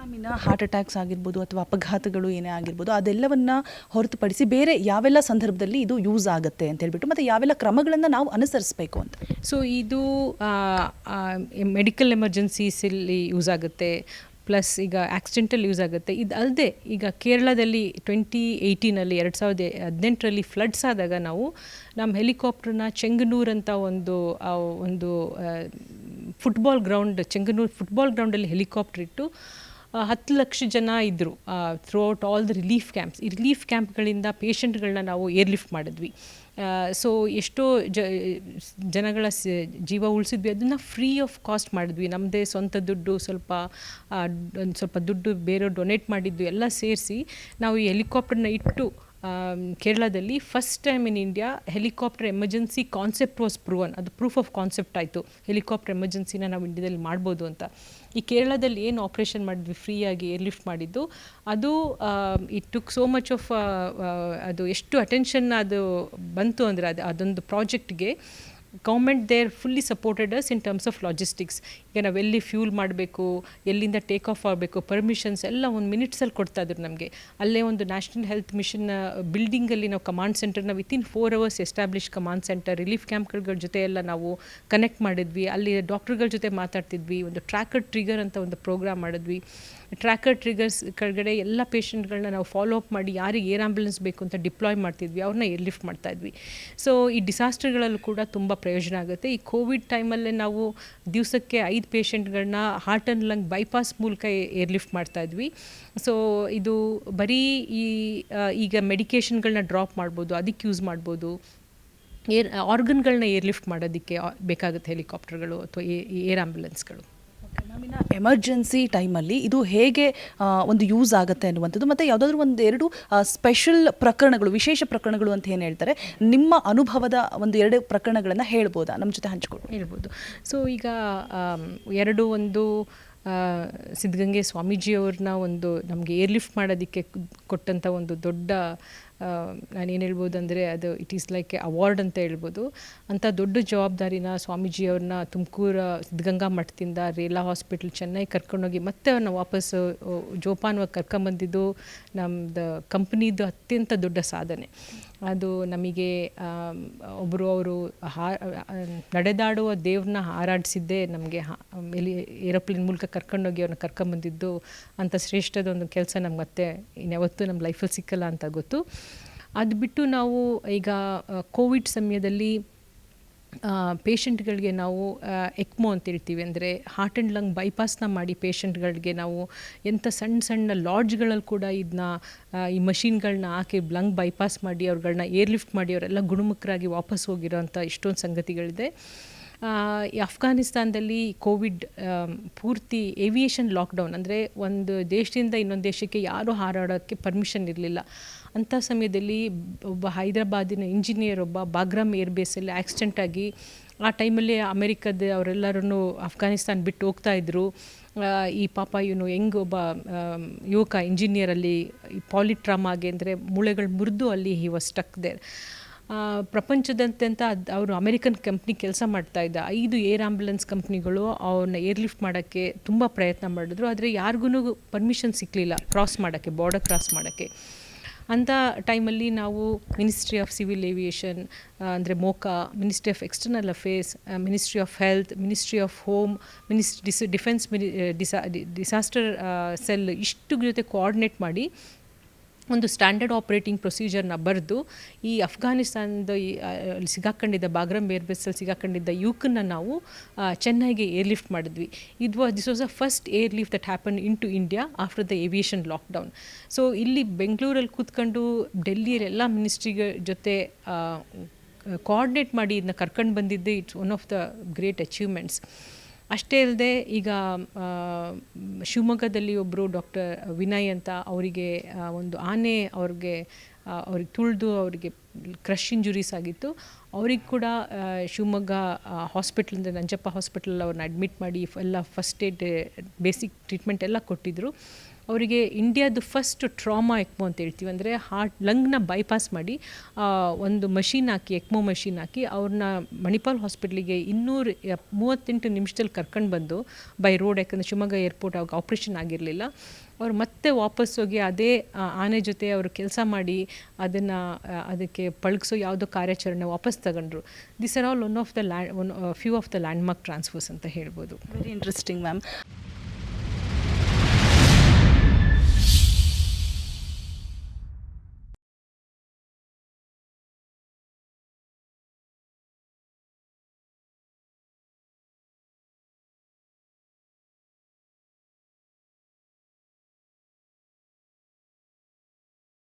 Ma'am heart attacks ಆಗಿರ್ಬೋದು ಅಥವಾ ಅಪಘಾತಗಳು ಏನೇ ಆಗಿರ್ಬೋದು, ಅದೆಲ್ಲವನ್ನ ಹೊರತುಪಡಿಸಿ ಬೇರೆ ಯಾವೆಲ್ಲ ಸಂದರ್ಭದಲ್ಲಿ ಇದು ಯೂಸ್ ಆಗುತ್ತೆ ಅಂತ ಹೇಳ್ಬಿಟ್ಟು ಮತ್ತು ಯಾವೆಲ್ಲ ಕ್ರಮಗಳನ್ನು ನಾವು ಅನುಸರಿಸಬೇಕು ಅಂತ. ಸೊ ಇದು ಮೆಡಿಕಲ್ ಎಮರ್ಜೆನ್ಸೀಸಲ್ಲಿ ಯೂಸ್ ಆಗುತ್ತೆ ಪ್ಲಸ್ ಈಗ ಆಕ್ಸಿಡೆಂಟಲ್ಲಿ ಯೂಸ್ ಆಗುತ್ತೆ. ಇದು ಅಲ್ಲದೆ ಈಗ ಕೇರಳದಲ್ಲಿ ಟ್ವೆಂಟಿ ಏಯ್ಟೀನಲ್ಲಿ ಎರಡು ಸಾವಿರದ ಹದಿನೆಂಟರಲ್ಲಿ ಫ್ಲಡ್ಸ್ ಆದಾಗ ನಾವು ನಮ್ಮ ಹೆಲಿಕಾಪ್ಟರ್ನ ಚೆಂಗನೂರ್ ಅಂತ ಒಂದು ಒಂದು ಫುಟ್ಬಾಲ್ ಗ್ರೌಂಡ್ ಚೆಂಗನೂರು ಫುಟ್ಬಾಲ್ ಗ್ರೌಂಡಲ್ಲಿ ಹೆಲಿಕಾಪ್ಟರ್ ಇಟ್ಟು ಹತ್ತು ಲಕ್ಷ ಜನ ಇದ್ದರು throughout all the relief camps ಈ ರಿಲೀಫ್ ಕ್ಯಾಂಪ್ಗಳಿಂದ ಪೇಷಂಟ್ಗಳನ್ನ ನಾವು ಏರ್ಲಿಫ್ಟ್ ಮಾಡಿದ್ವಿ. ಸೊ ಎಷ್ಟೋ ಜ, ಜನಗಳ ಜೀವ ಉಳಿಸಿದ್ವಿ. ಅದನ್ನು ಫ್ರೀ ಆಫ್ ಕಾಸ್ಟ್ ಮಾಡಿದ್ವಿ. ನಮ್ಮದೇ ಸ್ವಂತ ದುಡ್ಡು, ಸ್ವಲ್ಪ ಒಂದು ಸ್ವಲ್ಪ ದುಡ್ಡು ಬೇರೆಯವ್ರು ಡೊನೇಟ್ ಮಾಡಿದ್ದು ಎಲ್ಲ ಸೇರಿಸಿ ನಾವು ಈ ಹೆಲಿಕಾಪ್ಟರ್ನ ಇಟ್ಟು ಕೇರಳದಲ್ಲಿ first time in India helicopter emergency concept was proven ಅದು ಪ್ರೂಫ್ ಆಫ್ ಕಾನ್ಸೆಪ್ಟ್ ಆಯಿತು. ಹೆಲಿಕಾಪ್ಟರ್ ಎಮರ್ಜೆನ್ಸಿನ ನಾವು ಇಂಡಿಯಾದಲ್ಲಿ ಮಾಡ್ಬೋದು ಅಂತ. ಈ ಕೇರಳದಲ್ಲಿ ಏನು ಆಪ್ರೇಷನ್ ಮಾಡಿದ್ವಿ? ಫ್ರೀಯಾಗಿ ಏರ್ ಲಿಫ್ಟ್ ಮಾಡಿದ್ದು. ಅದು it took so much of ಅದು ಎಷ್ಟು ಅಟೆನ್ಷನ್ ಅದು ಬಂತು ಅಂದರೆ ಅದು, ಅದೊಂದು ಪ್ರಾಜೆಕ್ಟ್ಗೆ government there fully supported us in terms of logistics ಈಗ ನಾವು ಎಲ್ಲಿ ಫ್ಯೂಲ್ ಮಾಡಬೇಕು, ಎಲ್ಲಿಂದ ಟೇಕ್ ಆಫ್ ಆಗಬೇಕು ಪರ್ಮಿಷನ್ಸ್ ಎಲ್ಲ ಒಂದು ಮಿನಿಟ್ಸಲ್ಲಿ ಕೊಡ್ತಾ ಇದ್ರು ನಮಗೆ. ಅಲ್ಲೇ ಒಂದು ನ್ಯಾಷನಲ್ ಹೆಲ್ತ್ ಮಿಷನ್ ಬಿಲ್ಡಿಂಗಲ್ಲಿ ನಾವು command ಸೆಂಟರ್ನ within four hours establish command centre relief ಕ್ಯಾಂಪ್ಗಳ ಜೊತೆ ಎಲ್ಲ ನಾವು ಕನೆಕ್ಟ್ ಮಾಡಿದ್ವಿ. ಅಲ್ಲಿ ಡಾಕ್ಟರ್ಗಳ ಜೊತೆ ಮಾತಾಡ್ತಿದ್ವಿ, ಒಂದು ಟ್ರ್ಯಾಕರ್ ಟ್ರಿಗರ್ ಅಂತ ಒಂದು ಪ್ರೋಗ್ರಾಮ್ ಮಾಡಿದ್ವಿ. ಟ್ರ್ಯಾಕರ್ ಟ್ರಿಗರ್ಸ್ ಕೆಳಗಡೆ ಎಲ್ಲ ಪೇಷಂಟ್ಗಳನ್ನ ನಾವು ಫಾಲೋ ಅಪ್ ಮಾಡಿ ಯಾರಿಗೆ ಏರ್ ಆಂಬ್ಯುಲೆನ್ಸ್ ಬೇಕು ಅಂತ ಡಿಪ್ಲಾಯ್ ಮಾಡ್ತಿದ್ವಿ, ಅವ್ರನ್ನ ಏರ್ ಮಾಡ್ತಾ ಇದ್ವಿ. ಸೊ ಈ ಡಿಸಾಸ್ಟರ್ಗಳಲ್ಲೂ ಕೂಡ ತುಂಬ ಪ್ರಯೋಜನ ಆಗುತ್ತೆ. ಈ ಕೋವಿಡ್ ಟೈಮಲ್ಲೇ ನಾವು ದಿವಸಕ್ಕೆ ಐದು ಪೇಷಂಟ್ಗಳನ್ನ ಹಾರ್ಟ್ ಆ್ಯಂಡ್ ಲಂಗ್ ಬೈಪಾಸ್ ಮೂಲಕ ಏರ್ಲಿಫ್ಟ್ ಮಾಡ್ತಾ ಇದ್ವಿ. ಸೊ, ಇದು ಬರೀ ಈ ಈಗ ಮೆಡಿಕೇಷನ್ಗಳನ್ನ ಡ್ರಾಪ್ ಮಾಡ್ಬೋದು, ಅದಕ್ಕೆ ಯೂಸ್ ಮಾಡ್ಬೋದು. ಏರ್ ಆರ್ಗನ್ಗಳನ್ನ ಏರ್ ಲಿಫ್ಟ್ ಮಾಡೋದಕ್ಕೆ ಬೇಕಾಗುತ್ತೆ ಹೆಲಿಕಾಪ್ಟರ್ಗಳು ಅಥವಾ ಏರ್ ಆಂಬ್ಯುಲೆನ್ಸ್ಗಳು. ಇನ್ನು ಎಮರ್ಜೆನ್ಸಿ ಟೈಮಲ್ಲಿ ಇದು ಹೇಗೆ ಒಂದು ಯೂಸ್ ಆಗುತ್ತೆ ಅನ್ನುವಂಥದ್ದು ಮತ್ತು ಯಾವುದಾದ್ರೂ ಒಂದು ಎರಡು ಸ್ಪೆಷಲ್ ಪ್ರಕರಣಗಳು, ವಿಶೇಷ ಪ್ರಕರಣಗಳು ಅಂತ ಏನು ಹೇಳ್ತಾರೆ? ನಿಮ್ಮ ಅನುಭವದ ಒಂದು ಎರಡು ಪ್ರಕರಣಗಳನ್ನು ಹೇಳ್ಬೋದಾ? ನಮ್ಮ ಜೊತೆ ಹಂಚ್ಕೊಂಡು ಹೇಳ್ಬೋದು. ಸೊ ಈಗ ಎರಡು ಒಂದು ಸಿದ್ಧಗಂಗೆ ಸ್ವಾಮೀಜಿಯವ್ರನ್ನ ಒಂದು ನಮಗೆ ಏರ್ಲಿಫ್ಟ್ ಮಾಡೋದಕ್ಕೆ ಕೊಟ್ಟಂಥ ಒಂದು ದೊಡ್ಡ ನಾನೇನು ಹೇಳ್ಬೋದು ಅಂದರೆ ಅದು it is like a award ಅಂತ ಹೇಳ್ಬೋದು. ಅಂಥ ದೊಡ್ಡ ಜವಾಬ್ದಾರಿನ ಸ್ವಾಮೀಜಿಯವ್ರನ್ನ ತುಮಕೂರು ಸಿದ್ಧಗಂಗಾ ಮಠದಿಂದ ರೇಲಾ ಹಾಸ್ಪಿಟ್ಲ್ ಚೆನ್ನೈ ಕರ್ಕೊಂಡೋಗಿ ಮತ್ತೆ ಅವ್ರನ್ನ ವಾಪಸ್ಸು ಜೋಪಾನವಾಗಿ ಕರ್ಕೊಂಬಂದಿದ್ದು ನಮ್ಮದು ಕಂಪ್ನಿದು ಅತ್ಯಂತ ದೊಡ್ಡ ಸಾಧನೆ. ಅದು ನಮಗೆ ಒಬ್ಬರು ಅವರು ಹಾ ನಡೆದಾಡುವ ದೇವ್ರನ್ನ ಹಾರಾಡಿಸಿದ್ದೇ ನಮಗೆ ಎಲ್ಲಿ ಏರೋಪ್ಲೇನ್ ಮೂಲಕ ಕರ್ಕೊಂಡೋಗಿ ಅವ್ರನ್ನ ಕರ್ಕೊಂಬಂದಿದ್ದು ಅಂಥ ಶ್ರೇಷ್ಠದ ಒಂದು ಕೆಲಸ ನಮ್ಗೆ ಮತ್ತೆ ಇನ್ಯಾವತ್ತೂ ನಮ್ಮ ಲೈಫಲ್ಲಿ ಸಿಕ್ಕಲ್ಲ ಅಂತ ಗೊತ್ತು. ಅದು ಬಿಟ್ಟು ನಾವು ಈಗ ಕೋವಿಡ್ ಸಮಯದಲ್ಲಿ ಪೇಷಂಟ್ಗಳಿಗೆ ನಾವು ಎಕ್ಮೋ ಅಂತ ಹೇಳ್ತೀವಿ. ಅಂದರೆ ಹಾರ್ಟ್ ಆ್ಯಂಡ್ ಲಂಗ್ ಬೈಪಾಸ್ನ ಮಾಡಿ ಪೇಷಂಟ್ಗಳಿಗೆ ನಾವು ಎಂಥ ಸಣ್ಣ ಸಣ್ಣ ಲಾಡ್ಜ್ಗಳಲ್ಲಿ ಕೂಡ ಇದನ್ನ ಈ ಮಷಿನ್ಗಳನ್ನ ಹಾಕಿ ಲಂಗ್ ಬೈಪಾಸ್ ಮಾಡಿ ಅವ್ರುಗಳನ್ನ ಏರ್ ಲಿಫ್ಟ್ ಮಾಡಿ ಅವರೆಲ್ಲ ಗುಣಮುಖರಾಗಿ ವಾಪಸ್ ಹೋಗಿರೋಂಥ ಇಷ್ಟೊಂದು ಸಂಗತಿಗಳಿದೆ. ಅಫ್ಘಾನಿಸ್ತಾನದಲ್ಲಿ ಕೋವಿಡ್ ಪೂರ್ತಿ ಏವಿಯೇಷನ್ ಲಾಕ್ಡೌನ್ ಅಂದರೆ ಒಂದು ದೇಶದಿಂದ ಇನ್ನೊಂದು ದೇಶಕ್ಕೆ ಯಾರೂ ಹಾರಾಡೋಕ್ಕೆ ಪರ್ಮಿಷನ್ ಇರಲಿಲ್ಲ. ಅಂಥ ಸಮಯದಲ್ಲಿ ಒಬ್ಬ ಹೈದರಾಬಾದಿನ ಇಂಜಿನಿಯರ್ ಒಬ್ಬ ಬಾಗ್ರಾಮ್ ಏರ್ ಬೇಸಲ್ಲಿ ಆಕ್ಸಿಡೆಂಟ್ ಆಗಿ ಆ ಟೈಮಲ್ಲಿ ಅಮೆರಿಕದ ಅವರೆಲ್ಲರೂ ಅಫ್ಘಾನಿಸ್ತಾನ ಬಿಟ್ಟು ಹೋಗ್ತಾ ಇದ್ರು. ಈ ಪಾಪ ಇವನು ಹೆಂಗೆ ಒಬ್ಬ ಯುವಕ ಇಂಜಿನಿಯರಲ್ಲಿ ಈ ಪಾಲಿಟ್ರಾಮಾಗೆ ಅಂದರೆ ಮೂಳೆಗಳು ಮುರಿದು ಅಲ್ಲಿ ಹಿ ವಾಸ್ ಸ್ಟಕ್ ದೇರ್ ಪ್ರಪಂಚದಾದ್ಯಂತ ಅದು ಅವರು ಅಮೆರಿಕನ್ ಕಂಪ್ನಿ ಕೆಲಸ ಮಾಡ್ತಾ ಇದ್ದ ಐದು ಏರ್ ಆಂಬ್ಯುಲೆನ್ಸ್ ಕಂಪ್ನಿಗಳು ಅವ್ರನ್ನ ಏರ್ ಲಿಫ್ಟ್ ಮಾಡೋಕ್ಕೆ ತುಂಬ ಪ್ರಯತ್ನ ಮಾಡಿದ್ರು. ಆದರೆ ಯಾರಿಗೂ ಪರ್ಮಿಷನ್ ಸಿಕ್ಕಲಿಲ್ಲ ಕ್ರಾಸ್ ಮಾಡೋಕ್ಕೆ, ಬಾರ್ಡರ್ ಕ್ರಾಸ್ ಮಾಡೋಕ್ಕೆ. ಅಂಥ ಟೈಮಲ್ಲಿ ನಾವು ಮಿನಿಸ್ಟ್ರಿ ಆಫ್ ಸಿವಿಲ್ ಏವಿಯೇಷನ್ ಅಂದರೆ MoCA, ministry of external affairs ministry of health, ministry of home, minis, dis, defence mini, ಡಿಸಾ disaster cell ಇಷ್ಟು ಜೊತೆ ಕೋಆರ್ಡಿನೇಟ್ ಮಾಡಿ ಒಂದು ಸ್ಟ್ಯಾಂಡರ್ಡ್ ಆಪ್ರೇಟಿಂಗ್ ಪ್ರೊಸೀಜರ್ನ ಬರೆದು ಈ ಅಫ್ಘಾನಿಸ್ತಾನದ ಈ ಸಿಗಾಕೊಂಡಿದ್ದ ಬಾಗ್ರಾಮ್ ಏರ್ ಬೇಸಲ್ಲಿ ಸಿಗಾಕೊಂಡಿದ್ದ ಯುವಕನ್ನ ನಾವು ಚೆನ್ನೈಗೆ ಏರ್ ಲಿಫ್ಟ್ ಮಾಡಿದ್ವಿ. ಇದು was this was a first airlift that happen in to India after the aviation lockdown so ಇಲ್ಲಿ ಬೆಂಗಳೂರಲ್ಲಿ ಕೂತ್ಕೊಂಡು ಡೆಲ್ಲಿಯಲ್ಲಿ ಎಲ್ಲ ಮಿನಿಸ್ಟ್ರಿಗಳ ಜೊತೆ ಕೋಆರ್ಡಿನೇಟ್ ಮಾಡಿ ಇದನ್ನ ಕರ್ಕೊಂಡು ಬಂದಿದ್ದೆ it's one of the great achievements ಅಷ್ಟೇ ಅಲ್ಲದೆ ಈಗ ಶಿವಮೊಗ್ಗದಲ್ಲಿ ಒಬ್ಬರು ಡಾಕ್ಟರ್ ವಿನಯ್ ಅಂತ ಅವರಿಗೆ ಒಂದು ಆನೆ ಅವ್ರಿಗೆ ಅವ್ರಿಗೆ ತುಳಿದು ಅವರಿಗೆ ಕ್ರಶ್ ಇಂಜುರೀಸ್ ಆಗಿತ್ತು. ಅವ್ರಿಗೆ ಕೂಡ ಶಿವಮೊಗ್ಗ ಹಾಸ್ಪಿಟ್ಲಿಂದ ನಂಜಪ್ಪ ಹಾಸ್ಪಿಟ್ಲಲ್ಲಿ ಅವ್ರನ್ನ ಅಡ್ಮಿಟ್ ಮಾಡಿ, ಎಲ್ಲ ಫಸ್ಟ್ ಏಡ್, ಬೇಸಿಕ್ ಟ್ರೀಟ್ಮೆಂಟ್ ಎಲ್ಲ ಕೊಟ್ಟಿದ್ದರು ಅವರಿಗೆ ಇಂಡಿಯಾದು ಫಸ್ಟ್ ಟ್ರಾಮಾ ಎಕ್ಮೋ ಅಂತ ಹೇಳ್ತೀವಿ. ಅಂದರೆ ಹಾರ್ಟ್ ಲಂಗ್ನ ಬೈಪಾಸ್ ಮಾಡಿ ಒಂದು ಮಷೀನ್ ಹಾಕಿ, ಎಕ್ಮೋ ಮಷೀನ್ ಹಾಕಿ ಅವ್ರನ್ನ ಮಣಿಪಾಲ್ ಹಾಸ್ಪಿಟ್ಲಿಗೆ ಇನ್ನೂರ ಮೂವತ್ತೆಂಟು ನಿಮಿಷದಲ್ಲಿ ಕರ್ಕೊಂಡು ಬಂದು ಬೈ ರೋಡ್ ಯಾಕಂದರೆ ಶಿವಮೊಗ್ಗ ಏರ್ಪೋರ್ಟ್ ಅವಾಗ ಆಪ್ರೇಷನ್ ಆಗಿರಲಿಲ್ಲ. ಅವ್ರು ಮತ್ತೆ ವಾಪಸ್ ಹೋಗಿ ಅದೇ ಆನೆ ಜೊತೆ ಅವರು ಕೆಲಸ ಮಾಡಿ, ಅದನ್ನು ಅದಕ್ಕೆ ಪಳಗಿಸೋ ಯಾವುದೋ ಕಾರ್ಯಾಚರಣೆ ವಾಪಸ್ ತಗೊಂಡ್ರು. This are all one of the one few of the landmark transfers ಅಂತ ಹೇಳ್ಬೋದು. Very interesting ma'am